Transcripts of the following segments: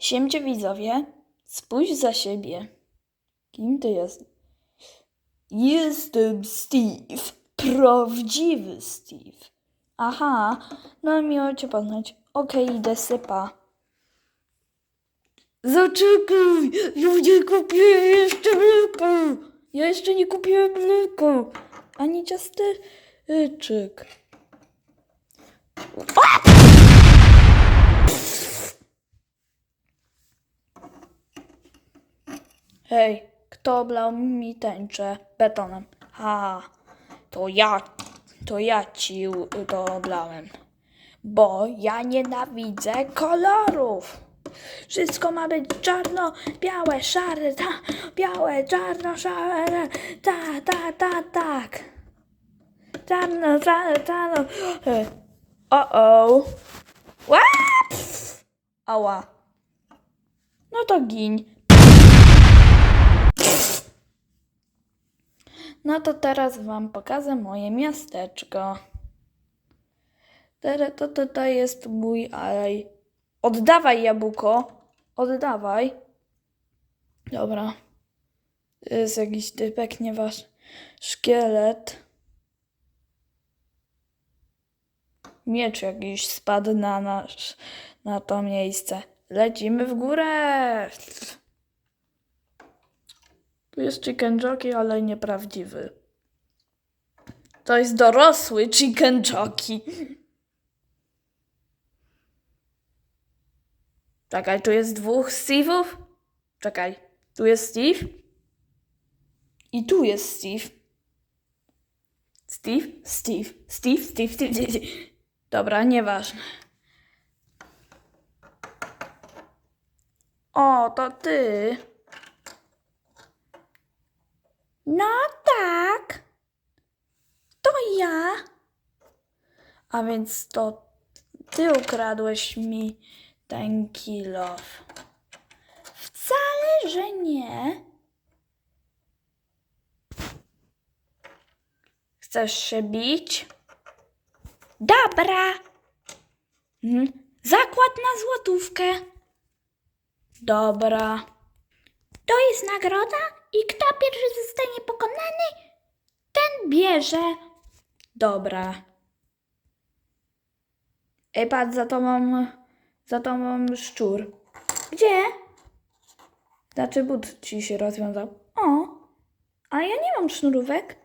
Siemcie widzowie, spójrz za siebie. Kim ty jest? Jestem Steve. Prawdziwy Steve. Aha, no miło cię poznać. Okej, idę sypa. Zaczekaj! Ja nie kupiłem jeszcze mleka! Ja jeszcze nie kupiłem mleka! Ani ciasteczek. Hej, kto oblał mi tęczę betonem? Ha, to ja, to ja ci to oblałem. Bo ja nienawidzę kolorów. Wszystko ma być czarno, białe, szare, ta, białe, czarno, szare, ta, ta, ta, tak. Czarno, czarno, czarno. E, O-o. Ała. No to giń. No to teraz Wam pokażę moje miasteczko. To tutaj jest mój alej. Oddawaj jabłko. Oddawaj. Dobra. To jest jakiś typek, nie wasz szkielet. Miecz jakiś spadł na nasz, na to miejsce. Lecimy w górę. Tu jest chicken jockey, ale nieprawdziwy. To jest dorosły chicken jockey. Czekaj, tu jest dwóch Steve'ów? Czekaj, tu jest Steve? I tu jest Steve. Steve? Steve. Steve, Steve, Steve, Steve. Steve. Dobra, nieważne. O, to ty. No tak. To ja. A więc to ty ukradłeś mi ten kilof. Wcale, że nie. Chcesz się bić? Dobra. Mhm. Zakład na złotówkę. Dobra. To jest nagroda i kto pierwszy zostanie pokonany, ten bierze. Dobra. Ej, patrz, za to mam, za to mam szczur. Gdzie? Znaczy but ci się rozwiązał. O, a ja nie mam sznurówek.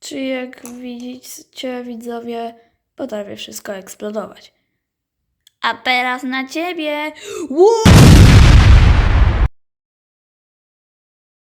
Czy jak widzicie, widzowie, potrafię wszystko eksplodować. A teraz na ciebie!